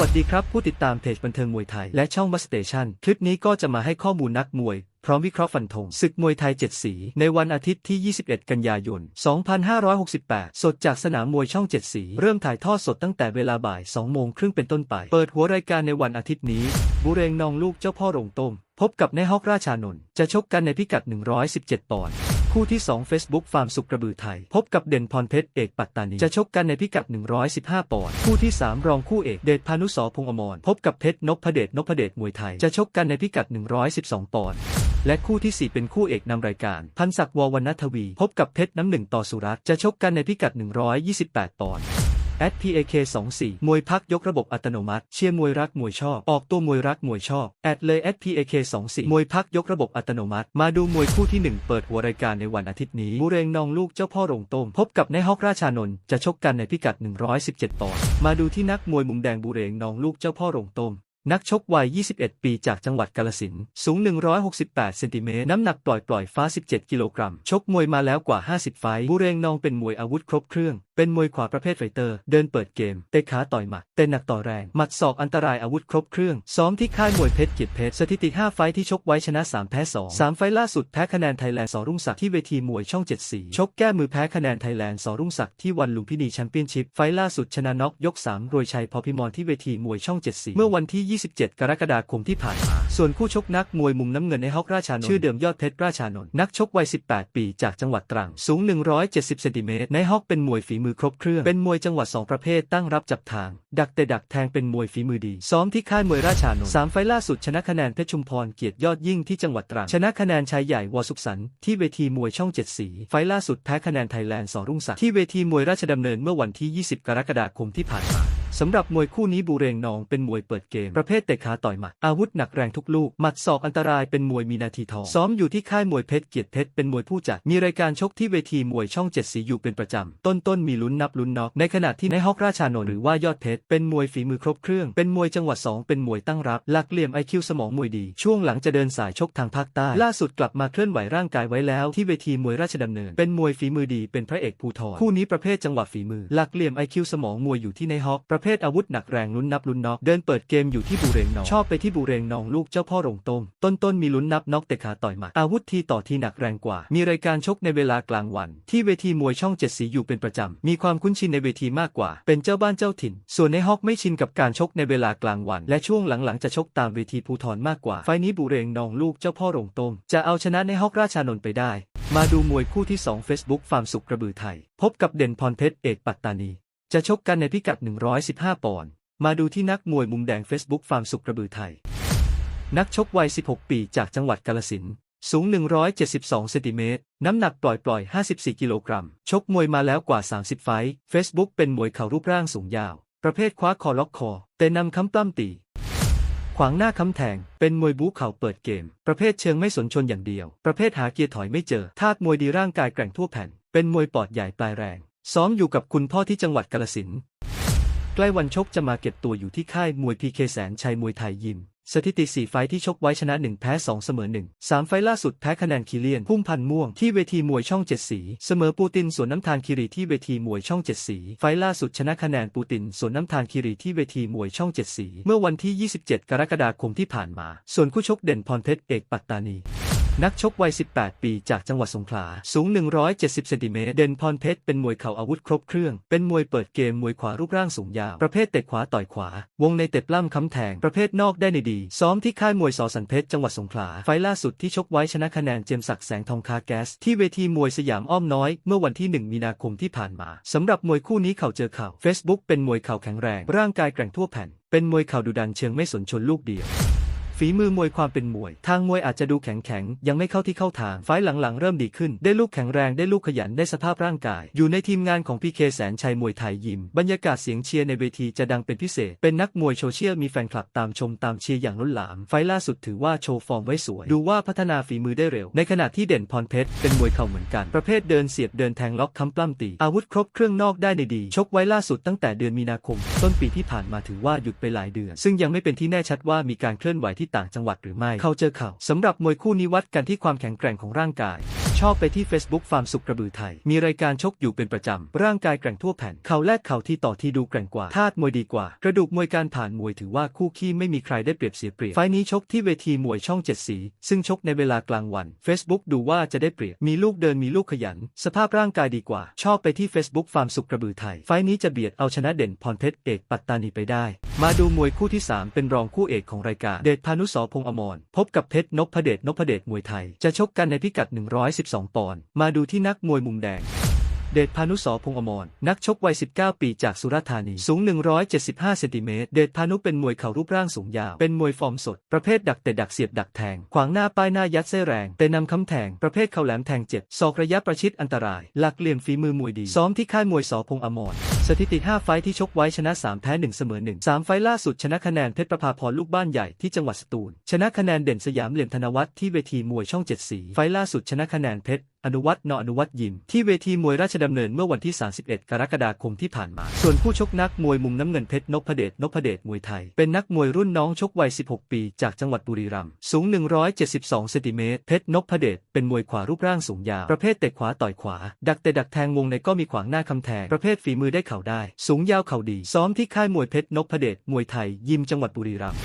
วัสดีครับ ผู้ติดตามเพจบันเทิงมวยไทย และช่องมัสเตชันคลิปนี้ก็จะมาให้ข้อมูลนักมวย พร้อมวิเคราะห์ฟันธงศึกมวยไทย 7 สี ในวันอาทิตย์ที่ 21 กันยายน 2568 สดจากสนามมวยช่อง 7 สี เริ่มถ่ายทอดสดตั้งแต่เวลาบ่าย 2 โมงครึ่งเป็นต้นไป เปิดหัวรายการในวันอาทิตย์นี้ บุเรงนองลูกเจ้าพ่อโรงต้ม พบกับในฮอกราชานนท์จะชกกันในพิกัด 117 ปอนด์ คู่ที่ 2 Facebook ฟาร์มสุกกระบือไทย พบกับเด่นพรเพชรเอกปัตตานี จะชกกันในพิกัด 115 ปอนด์ คู่ที่ 3 รองคู่เอกเดชพานุสรพงอมร พบกับเพชรนพเดชนพเดชมวยไทย จะชกกันในพิกัด 112 ปอนด์ และคู่ที่ 4 เป็นคู่เอกนำรายการ พันศักดิ์ววรรณทวี พบกับเพชรน้ำหนึ่งต่อสุรัตน์จะชกกันในพิกัด 128 ปอนด์ at PAK 24มวยพักยกระบบอัตโนมัติ เชียร์มวยรักมวยชอบ ออกตัวมวยรักมวยชอบ แอดเลย at PAK 24มวยพักยกระบบอัตโนมัติ มาดูมวยคู่ที่ 1 เปิดหัวรายการในวันอาทิตย์นี้บุเรงนองลูกเจ้าพ่อโรงต้มพบกับในฮอกราชานนท์จะชกกันในพิกัด 117ปอนด์มาดูที่นักมวยมุมแดงบุเรงนองลูกเจ้าพ่อโรงต้มนักชกวัย 21 ปีจากจังหวัดกาลสิน สูง 168 เซนติเมตร น้ำหนักปล่อยปล่อยฟ้า 17 กิโลกรัม ชกมวยมาแล้วกว่า 50 ไฟบุเรงนองเป็นมวยอาวุธครบเครื่องเป็นมวยขวาประเภทไฟเตอร์ เดินเปิดเกม เตะขาต่อยหมัด เตะหนักต่อแรง หมัดศอกอันตรายอาวุธครบเครื่อง ซ้อมที่ค่ายมวยเพชรเกียรติเพชร สถิติ 5 ไฟที่ชกไว้ชนะ 3 แพ้ 2 3 ไฟล่าสุดแพ้คะแนนไทยแลนด์สอรุ่งศักดิ์ที่เวทีมวยช่อง7สีชกแก้มือแพ้คะแนนไทยแลนด์สอรุ่งศักดิ์ที่วันลุมพินีแชมเปี้ยนชิพ ไฟล่าสุดชนะน็อกยก3โรยชัยพอพิมรที่เวทีมวยช่อง7สีเมื่อวันที่ 27 กรกฎาคมที่ผ่านมา ส่วนคู่ชกนักมวยมุมน้ำเงินในฮอกราชานนท์ชื่อเดิมยอดเพชรราชานนท์นักชกวัย 18 ปี จากจังหวัดตรัง สูง 170 เซนติเมตรในฮอกเป็นมวยฝีมือครบเครื่อง เป็นมวยจังหวัด2ประเภทตั้งรับจับทาง ดักเตะดักแทงเป็นมวยฝีมือดี ซ้อมที่ค่ายมวยราชานนท์สามไฟล์ล่าสุดชนะคะแนนเพชรชุมพรเกียรติยอดยิ่งที่จังหวัดตรังชนะคะแนนชายใหญ่วอสุขสันต์ที่เวทีมวยช่องเจ็ดสี ไฟล์ล่าสุดแพ้คะแนนไทยแลนด์สอรุ่งศักดิ์ที่เวทีมวยราชดำเนินเมื่อวันที่ 20 กรกฎาคมที่ผ่านมา สำหรับมวยคู่นี้บูเรงนองเป็นมวยเปิดเกม ประเภทเตะขาต่อยหมัด อาวุธหนักแรงทุกลูก หมัดศอกอันตรายเป็นมวยมีนาทีทอง ซ้อมอยู่ที่ค่ายมวยเพชรเกียรติเพชรเป็นมวยผู้จัด มีรายการชกที่เวทีมวยช่องเจ็ดสีอยู่เป็นประจำ ต้นต้นๆมีลุ้นนับลุ้นน็อก ในขณะที่ในฮอกราชานนท์หรือว่ายอดเพชรเป็นมวยฝีมือครบเครื่อง เป็นมวยจังหวัดสองเป็นมวยตั้งรับ หลักเหลี่ยมไอคิวสมองมวยดี ช่วงหลังจะเดินสายชกทางภาคใต้ ล่าสุดกลับมาเคลื่อนไหวร่างกายไว้แล้ว ที่เวทีมวยราชดำเนิน เป็นมวยฝีมือดี เป็นพระเอกภูทร คู่นี้ประเภทจังหวะฝีมือ หลักเหลี่ยมไอคิวสมองมวยอยู่ที่ในฮอกประเภทอาวุธหนักแรงลุ้นนับลุ้นน็อกเดินเปิดเกมอยู่ที่บูเรงนอง ชอบไปที่บูเรงนองลูกเจ้าพ่อโรงต้มต้นต้นมีลุ้นนับน็อกเตะขาต่อยหมัดอาวุธทีต่อทีหนักแรงกว่า มีรายการชกในเวลากลางวัน ที่เวทีมวยช่องเจ็ดสีอยู่เป็นประจำ มีความคุ้นชินในเวทีมากกว่า เป็นเจ้าบ้านเจ้าถิ่น ส่วนในฮอกไม่ชินกับการชกในเวลากลางวัน และช่วงหลังๆจะชกตามเวทีภูทรมากกว่า ไฟนี้บูเรงนองลูกเจ้าพ่อโรงต้มจะเอาชนะในฮอกราชานนท์ไปได้ มาดูมวยคู่ที่ 2 Facebook ฟาร์มสุกกระบือไทย พบกับเด่นพรเพชรเอกปัตตานี จะชกกันในพิกัด 115 ปอนด์ มาดูที่นักมวยมุมแดง Facebook ฟาร์มสุกกระบือไทย นักชกวัย 16 ปีจากจังหวัดกาลสิน สูง 172 เซนติเมตร น้ำหนักปล่อยปล่อย 54 กิโลกรัม ชกมวยมาแล้วกว่า 30 ไฟต์ Facebook เป็นมวยเข่ารูปร่างสูงยาว ประเภทคว้าคอล็อกคอ แต่นำคำปล้ำตี ขวางหน้าคำแทง เป็นมวยบู๊เข่าเปิดเกม ประเภทเชิงไม่สนชนอย่างเดียว ประเภทหาเกียร์ถอยไม่เจอธาตุมวยดีร่างกายแกร่งทั่วแผ่น เป็นมวยปอดใหญ่ปลายแรง ซ้อมอยู่กับคุณพ่อที่จังหวัดกาลสินใกล้วันชกจะมาเก็บตัวอยู่ที่ค่ายมวยพีเคแสนชัยมวยไทยยิม สถิติ4ไฟที่ชกไว้ชนะ 1 แพ้ 2 เสมอ 1 3 ไฟล่าสุดแพ้คะแนนคีเลียน พุ่มพันธ์ม่วงที่เวทีมวยช่อง7สี เสมอปูตินสวนน้ำทานคีรีที่เวทีมวยช่อง7สี ไฟล่าสุดชนะคะแนนปูตินสวนน้ำทานคีรีที่เวทีมวยช่อง7สี เมื่อวันที่ 27 กรกฎาคมที่ผ่านมา ส่วนคู่ชกเด่นพรเพชรเอกปัตตานี นักชกวัย 18 ปีจากจังหวัดสงขลา สูง 170 เซนติเมตร เด่นพรเพชร เป็นมวยเข่าอาวุธครบเครื่อง เป็นมวยเปิดเกม มวยขวารูปร่างสูงยาว ประเภทเตะขวาต่อยขวา วงในเตะปล้ำค้ำแทง ประเภทนอกได้ในดี ซ้อมที่ค่ายมวยสอสันเพชร จังหวัดสงขลา ไฟล์ล่าสุดที่ชกไว้ชนะคะแนนเจมส์ศักดิ์แสงทองคาแกส ที่เวทีมวยสยามอ้อมน้อย เมื่อวันที่ 1 มีนาคมที่ผ่านมา สำหรับมวยคู่นี้เข่าเจอเข่า Facebook เป็นมวยเข่าแข็งแรง ร่างกายแกร่งทั่วแผ่น เป็นมวยเข่าดุดันเชิงไม่สนชนลูกเดียว ฝีมือมวยความเป็นมวย ทางมวยอาจจะดูแข็งแข็งยังไม่เข้าที่เข้าทางไฟล์หลังๆ เริ่มดีขึ้น ได้ลูกแข็งแรงได้ลูกขยันได้สภาพร่างกาย อยู่ในทีมงานของพีเคแสนชัยมวยไทยยิม บรรยากาศเสียงเชียร์ในเวทีจะดังเป็นพิเศษ เป็นนักมวยโซเชียลมีแฟนคลับตามชมตามเชียร์อย่างล้นหลาม ไฟล์ล่าสุดถือว่าโชว์ฟอร์มไว้สวย ดูว่าพัฒนาฝีมือได้เร็ว ในขณะที่เด่นพรเพชรเป็นมวยเข่าเหมือนกัน ประเภทเดินเสียบเดินแทงล็อกค้ำปล้ำตีอาวุธครบเครื่องนอกได้ในดี ชกไว้ล่าสุดตั้งแต่เดือนมีนาคม ต้นปีที่ผ่านมาถือว่าหยุดไปหลายเดือน ซึ่งยังไม่เป็นที่แน่ชัดว่ามีการเคลื่อนไหวที่ต่างจังหวัดหรือไม่ เขาเจอเข่าสำหรับมวยคู่นี้วัดกันที่ความแข็งแกร่งของร่างกาย ชอบไปที่ Facebook ฟาร์มสุขกระบือไทย มีรายการชกอยู่เป็นประจำ ร่างกายแกร่งทั่วแผ่น เขาแลกเข่าที่ต่อที่ดูแกร่งกว่า ธาตุมวยดีกว่า กระดูกมวยการผ่านมวยถือว่าคู่ขี้ไม่มีใครได้เปรียบเสียเปรียบ ไฟนี้ชกที่เวทีมวยช่องเจ็ดสี ซึ่งชกในเวลากลางวัน Facebook ดูว่าจะได้เปรียบ มีลูกเดินมีลูกขยัน สภาพร่างกายดีกว่า ชอบไปที่ Facebook ฟาร์มสุขกระบือไทย ไฟนี้จะเบียดเอาชนะเด่นพรเพชรเอกปัตตานีไปได้มาดูมวยคู่ที่ 3 เป็นรองคู่เอกของรายการ เดชพานุสรพงษ์อมร พบกับเพชรนพเดชนพเดชมวยไทย จะชกกันในพิกัด 112 ปอนด์มาดูที่นักมวยมุมแดง เดชพานุสรพงษ์อมร นักชกวัย 19 ปีจากสุราษฎร์ธานี สูง 175 เซนติเมตร เดชพานุเป็นมวยเข่ารูปร่างสูงยาว เป็นมวยฟอร์มสด ประเภทดักแต่ดักเสียบดักแทง ขวางหน้าป้ายหน้ายัดเส้แรง แต่นำคำแทง ประเภทเข่าแหลมแทงเจ็บ ศอกระยะประชิดอันตราย หลักเหลี่ยมฝีมือมวยดี ซ้อมที่ค่ายมวยสอพงษ์อมร สถิติ 5 ไฟที่ชกไว้ชนะ 3 แพ้ 1 เสมอ 1 3 ไฟล่าสุดชนะคะแนนเพชรประภาพรลูกบ้านใหญ่ที่จังหวัดสตูล ชนะคะแนนเด่นสยามเหลี่ยมธนวัฒน์ที่เวทีมวยช่องเจ็ดสี ไฟล่าสุดชนะคะแนนเพชรอนุวัฒน์นอนุวัฒน์ยิม ที่เวทีมวยราชดำเนินเมื่อวันที่ 31 กรกฎาคมที่ผ่านมา ส่วนผู้ชกนักมวยมุมน้ำเงินเพชรนพเดชนพเดชมวยไทย เป็นนักมวยรุ่นน้องชกวัย 16 ปี จากจังหวัดบุรีรัมย์สูง 172เซนติเมตรเพชรนพเดชเป็นมวยขวารูปร่างสูงยาวประเภทเตะขวาต่อยขวา ดักแต่ดักแทงวงในก็มีขวางหน้าคำแทงประเภทฝีมือได้เข่าได้ สูงยาวเข่าดี ซ้อมที่ค่ายมวยเพชรนพเดชมวยไทยยิมจังหวัดบุรีรัมย์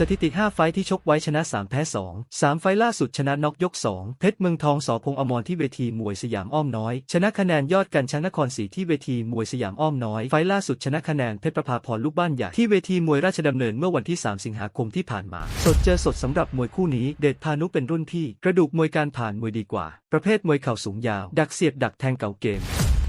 สถิติ 5 ไฟที่ชกไว้ชนะ 3 แพ้ 2 3 ไฟล่าสุดชนะน็อกยก 2 เพชรเมืองทองสอพงษ์อมรที่เวทีมวยสยามอ้อมน้อย ชนะคะแนนยอดกันช้างนครศรีที่เวทีมวยสยามอ้อมน้อย ไฟล่าสุดชนะคะแนนเพชรประภาพรลูกบ้านใหญ่ที่เวทีมวยราชดำเนินเมื่อวันที่ 3 สิงหาคมที่ผ่านมา สดเจอสดสำหรับมวยคู่นี้เดชพานุเป็นรุ่นพี่ กระดูกมวยการผ่านมวยดีกว่า ประเภทมวยเข่าสูงยาว ดักเสียบดักแทงเก่าเกม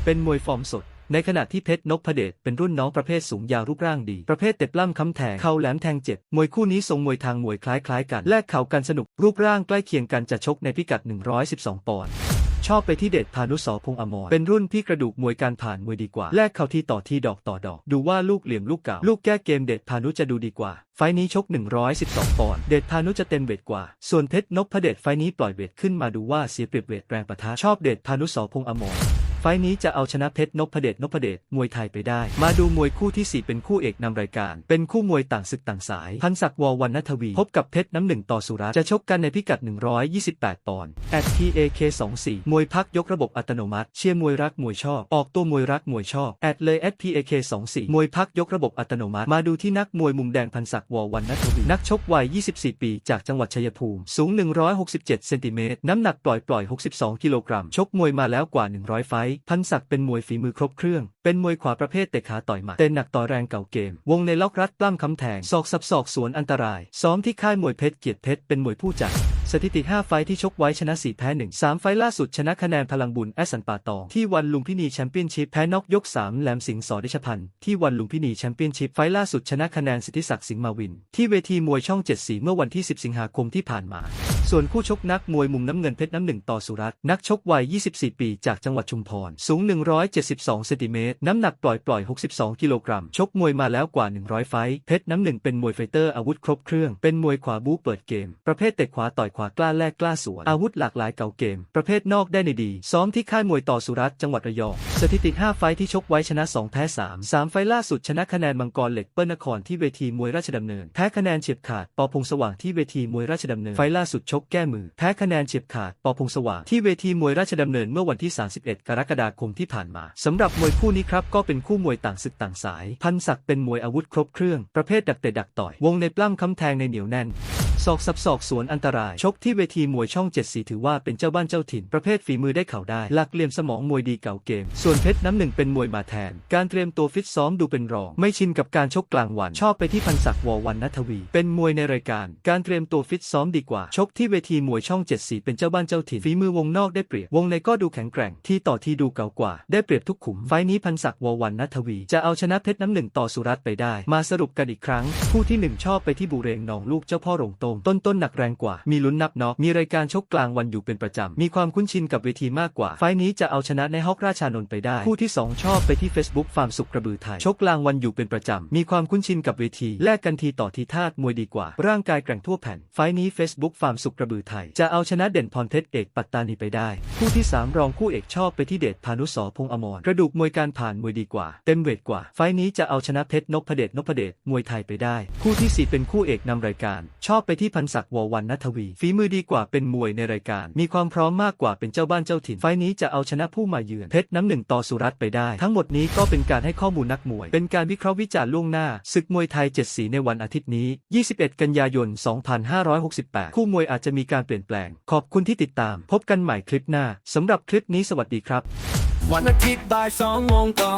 เป็นมวยฟอร์มสด ในขณะที่เพชรนพเดชเป็นรุ่นน้องประเภทสูงยาวรูปร่างดี ประเภทเตะปล้ำค้ำแทงเข่าแหลมแทงเจ็บ มวยคู่นี้ทรงมวยทางมวยคล้ายๆกัน แลกเข่ากันสนุก รูปร่างใกล้เคียงกันจะชกในพิกัด 112 ปอนด์ชอบไปที่เดชพานุสรพงอมรเป็นรุ่นพี่กระดูกมวยการผ่านมวยดีกว่า แลกเข่าที่ต่อที่ดอกต่อดอก ดูว่าลูกเหลี่ยมลูกเก่า ลูกแก้เกมเดชพานุจะดูดีกว่า ไฟนี้ชก 112 ปอนด์เดชพานุจะเต็มเวทกว่า ส่วนเพชรนพเดชไฟนี้ปล่อยเวทขึ้นมาดูว่าเสียเปรียบเวทแรงประทะชอบเดชพานุสรพงอมร ไฟนี้จะเอาชนะเพชรนพเดชนพเดชมวยไทยไปได้ มาดูมวยคู่ที่ 4 เป็นคู่เอกนำรายการ เป็นคู่มวยต่างศึกต่างสาย พันศักดิ์ววันนทวี พบกับเพชรน้ำหนึ่งต่อสุรัตจะชกกันในพิกัด 128 ปอนด์ at PAK 24มวยพักยกระบบอัตโนมัติ เชียร์มวยรักมวยชอบ ออกตัวมวยรักมวยชอบแอดเลย at PAK 24มวยพักยกระบบอัตโนมัติ มาดูที่นักมวยมุมแดงพันศักดิ์ววันนทวี นักชกวัย 24 ปี จากจังหวัดชัยภูมิ สูง 167 เซนติเมตร น้ำหนักปล่อยปล่อย 62 กิโลกรัม ชกมวยมาแล้วกว่า 100 ไฟพันศักดิ์เป็นมวยฝีมือครบเครื่อง เป็นมวยขวาประเภทเตะขาต่อยหมัดเต้นหนักต่อแรงเก่าเกม วงในล็อกรัดปล้ำคำแทงศอกสับศอกสวนอันตราย ซ้อมที่ค่ายมวยเพชรเกียรติเพชรเป็นมวยผู้จัดสถิติ 5 ไฟที่ชกไว้ชนะ 4 แพ้ 1 3 ไฟล่าสุดชนะคะแนนพลังบุญแอสันป่าตอง ที่วันลุมพินีแชมเปี้ยนชิพแพ้น็อกยก 3 แหลมสิงห์สอดิชพันธ์ที่วันลุมพินีแชมเปี้ยนชิพไฟล่าสุดชนะคะแนนสิทธิศักดิ์สิงห์มาวิน ที่เวทีมวยช่อง 7 สีเมื่อวันที่ 10 สิงหาคมที่ผ่านมา ส่วนคู่ชกนักมวยมุมน้ำเงินเพชรน้ำหนึ่งต่อสุรัตน์นักชกวัย 24 ปีจากจังหวัดชุมพร สูง 172 เซนติเมตร น้ำหนักปล่อยปล่อย 62 กิโลกรัม ชกมวยมาแล้วกว่า 100 ไฟท์เพชรน้ำหนึ่งเป็นมวยไฟเตอร์อาวุธครบเครื่อง เป็นมวยขวาบู๊เปิดเกม ประเภทเตะขวาต่อยขวากล้าแลกกล้าสวน อาวุธหลากหลายเก่าเกม ประเภทนอกได้ในดี ซ้อมที่ค่ายมวยต่อสุรัตน์จังหวัดระยอง สถิติ 5 ไฟท์ที่ชกไว้ชนะ 2 แพ้ 3 3 ไฟท์ล่าสุดชนะคะแนนมังกรเหล็กเปิ้ลนครที่เวทีมวยราชดำเนิน แพ้คะแนนเฉียบขาด ปอพงสว่างที่เวทีมวยราชดำเนิน ไฟท์ล่าสุดชกแก้มือ แพ้คะแนนเฉียบขาดปอพงสว่างที่เวทีมวยราชดำเนินเมื่อวันที่ 31 กรกฎาคมที่ผ่านมาสำหรับมวยคู่นี้ครับก็เป็นคู่มวยต่างศึกต่างสาย พันศักดิ์เป็นมวยอาวุธครบเครื่อง ประเภทดักเตะดักต่อย วงในปล้ำคำแทงในเหนียวแน่นศอกสับศอกสวนอันตราย ชกที่เวทีมวยช่องเจ็ดสีถือว่าเป็นเจ้าบ้านเจ้าถิ่นประเภทฝีมือได้เข่าได้ หลักเหลี่ยมสมองมวยดีเก่าเกม ส่วนเพชรน้ำหนึ่งเป็นมวยมาแทน การเตรียมตัวฟิตซ้อมดูเป็นรอง ไม่ชินกับการชกกลางวัน ชอบไปที่พันศักดิ์ววันนัทวี เป็นมวยในรายการ การเตรียมตัวฟิตซ้อมดีกว่า ชกที่เวทีมวยช่องเจ็ดสีเป็นเจ้าบ้านเจ้าถิ่นฝีมือวงนอกได้เปรียบวงในก็ดูแข็งแกร่งที่ต่อที่ดูเก่ากว่า ได้เปรียบทุกขุมไฟนี้พันศักดิ์ววันนัทวี จะเอาชนะเพชรน้ำหนึ่งต่อสุรัตไปได้ มาสรุปกันอีกครั้ง คู่ที่หนึ่งชอบไปที่บุเรงหนองลูกเจ้าพ่อโรงโตมต้นต้นหนักแรงกว่า มีลุ้นนับน็อกมีรายการชกกลางวันอยู่เป็นประจำมีความคุ้นชินกับเวทีมากกว่า ไฟนี้จะเอาชนะในฮอกราชานนท์ไปได้ คู่ที่ 2 ชอบไปที่ Facebook ฟาร์มสุขกระบือไทยชกกลางวันอยู่เป็นประจำมีความคุ้นชินกับเวทีแลกกันทีต่อทีธามวยดีกว่า ร่างกายแกร่งทั่วแผ่นไฟนี้ Facebook ฟาร์มสุขกระบือไทย จะเอาชนะเด่นพรเพชรเอกปัตตานีไปได้ คู่ที่ 3 รองคู่เอกชอบไปที่เดชพานุสรพงอมรกระดูกมวยการผ่านมวยดีกว่า เต็มเวทกว่า ไฟล์นี้จะเอาชนะเพชรนพเดชนพเดชมวยไทยไปได้ คู่ที่สี่เป็นคู่เอกนำรายการ ชอบไปที่พันศักดิ์ววันนัทวี ฝีมือดีกว่าเป็นมวยในรายการ มีความพร้อมมากกว่าเป็นเจ้าบ้านเจ้าถิ่น ไฟล์นี้จะเอาชนะผู้มาเยือนเพชรน้ำหนึ่งต่อสุรัตไปได้ ทั้งหมดนี้ก็เป็นการให้ข้อมูลนักมวย เป็นการวิเคราะห์วิจารณ์ล่วงหน้าศึกมวยไทย 7 สีในวันอาทิตย์นี้ 21 กันยายน 2568 คู่มวยอาจจะมีการเปลี่ยนแปลง ขอบคุณที่ติดตาม พบกันใหม่คลิปหน้าสำหรับคลิปนี้สวัสดีครับ วันอาทิตย์บ่ายสองโมงต่อ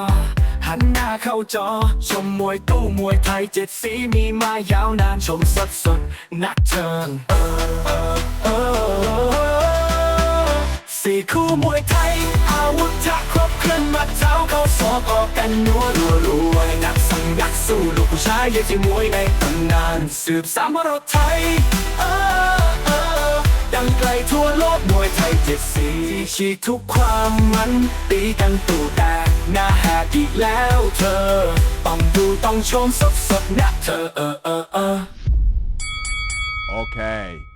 หันหน้าเข้าจอ ชมมวยตู้มวยไทยเจ็ดสีมีมายาวนานชมสดสดนักเทิงสี่คู่มวยไทย อาวุธจะครบเครื่องมาเท้าเข้าสอกออกกันนัวรัวรวยนักสั่งนักสู้ลูกผู้ชายเยังที่มวยในตำนาน สืบสามรดกไทย ดังไกลทั่วโลกมวยไทยเจ็ดสีฉีกทุกความมันตีกันตู่แตกหน้าแหกอีกแล้วเธอ ต้องดูต้องชมสดสดนะเธอเออเออเออ Okay.